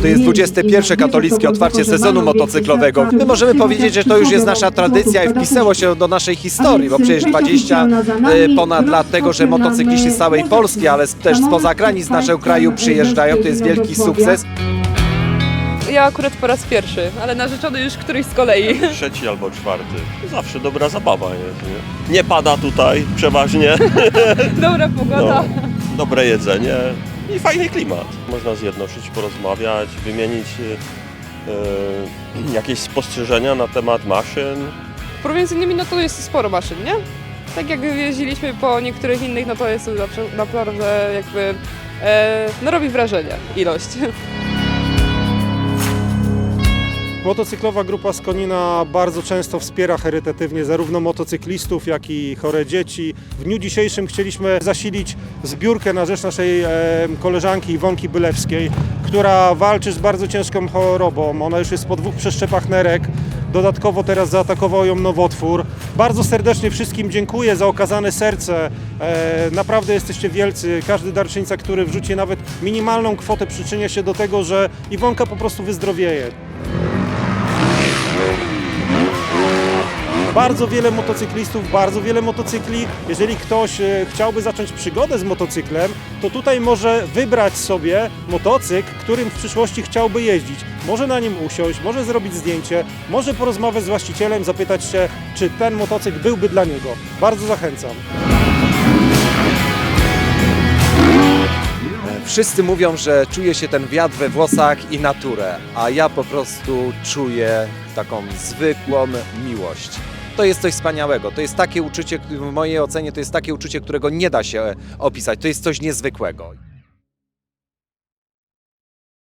To jest 21 katolickie otwarcie sezonu motocyklowego. My możemy powiedzieć, że to już jest nasza tradycja i wpisało się do naszej historii, bo przecież 20 e, ponad lat tego, że motocykliści z całej Polski, ale też spoza granic naszego kraju przyjeżdżają, to jest wielki sukces. Ja akurat po raz pierwszy, ale narzeczony już któryś z kolei. trzeci albo czwarty. Zawsze dobra zabawa jest. Nie, nie pada tutaj przeważnie. Dobra pogoda. No, dobre jedzenie i fajny klimat. Można zjednoczyć, porozmawiać, wymienić e, jakieś spostrzeżenia na temat maszyn. Porównanie z innymi, no to jest sporo maszyn, nie? Tak jak jeździliśmy po niektórych innych, no to jest zawsze naprawdę jakby, e, no robi wrażenie ilość. Motocyklowa grupa z Konina bardzo często wspiera charytatywnie zarówno motocyklistów, jak i chore dzieci. W dniu dzisiejszym chcieliśmy zasilić zbiórkę na rzecz naszej koleżanki Iwonki Bylewskiej, która walczy z bardzo ciężką chorobą. Ona już jest po dwóch przeszczepach nerek. Dodatkowo teraz zaatakował ją nowotwór. Bardzo serdecznie wszystkim dziękuję za okazane serce. E, naprawdę jesteście wielcy. Każdy darczyńca, który wrzuci nawet minimalną kwotę przyczynia się do tego, że Iwonka po prostu wyzdrowieje. Bardzo wiele motocyklistów, bardzo wiele motocykli. Jeżeli ktoś e, chciałby zacząć przygodę z motocyklem, to tutaj może wybrać sobie motocykl, którym w przyszłości chciałby jeździć. Może na nim usiąść, może zrobić zdjęcie, może porozmawiać z właścicielem, zapytać się, czy ten motocykl byłby dla niego. Bardzo zachęcam. Wszyscy mówią, że czuje się ten wiatr we włosach i naturę, a ja po prostu czuję taką zwykłą miłość. To jest coś wspaniałego. To jest takie uczucie, w mojej ocenie, to jest takie uczucie, którego nie da się opisać. To jest coś niezwykłego.